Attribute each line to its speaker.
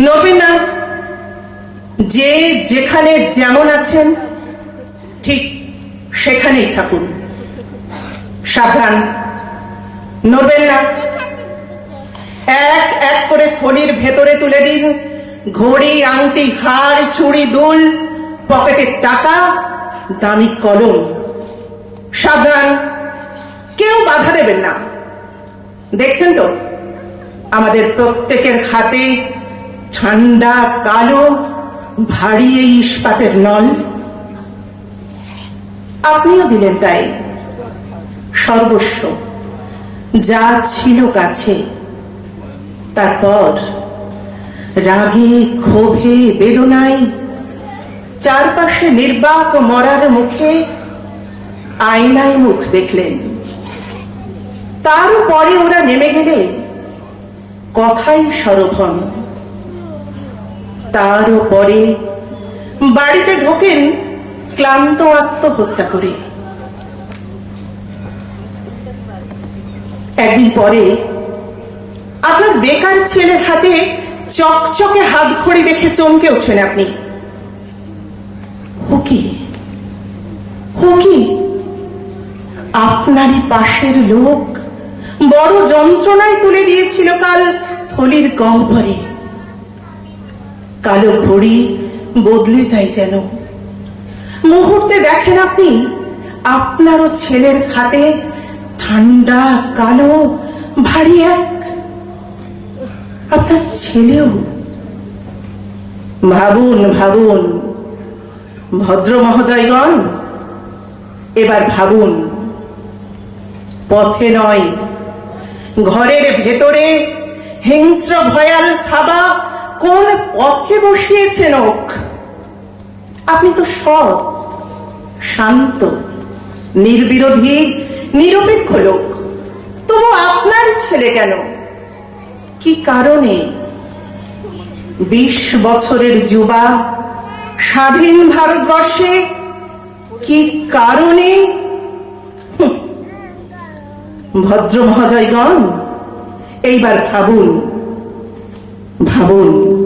Speaker 1: নবীন, যে যেখানে যেমন আছেন, ঠিক সেখানেই থাকুন। সাবধান। নড়বেন না এক এক করে থলির ভেতরে তুলে দিন। ঘড়ি, আংটি হাড় চুড়ি, দুল পকেটের টাকা, দামি কলম। সাবধান। কেউ বাধা দেবেন না। দেখছেন তো? আমাদের প্রত্যেকের হাতে ঠান্ডা, কালো, ভারী এই ইস্পাতের নল। আপনিও দিলেন তাই। সর্বস্ব, যা ছিল কাছে, তারপর রাগে, ক্ষোভে, বেদনায়, চারপাশে নির্বাক মরার মুখে আয়নায় মুখ দেখলেন। তারপরে ওরা নেমে গেলে কথাই সরভন তারও পরে বাড়িতে ঢোকেন ক্লান্ত আত্মহত্যা করে। একদিন পরে আপনার বেকার ছেলের হাতে চকচকে হাত খড়ি দেখে চমকে ওঠেন আপনি। হুকি হুকি আপনারই পাশের লোক বড় যন্ত্রণায় তুলে দিয়েছিল কাল থলির গহ্বরে কালো ঘড়ি বদলে যায় যেন। মুহূর্তে দেখেন আপনি, আপনারও ছেলের খাতে ঠান্ডা, কালো, ভারী এক আপনার ছেলেও। ভাবুন ভাবুন, ভদ্র মহোদয়গণ, এবার ভাবুন, পথে নয় ঘরের ভেতরে হিংস্র ভয়াল খাবা কোন পথে বসিয়েছেন ওক? আপনি তো সৎ, শান্ত, নির্বিরোধী, নিরপেক্ষ লোক। তবু আপনার ছেলে কেন? কি কারণে? বিশ বছরের যুবা, স্বাধীন ভারতবর্ষে কি কারণে ভদ্র মহোদয়গণ এইবার ভাবুন ভাবুন।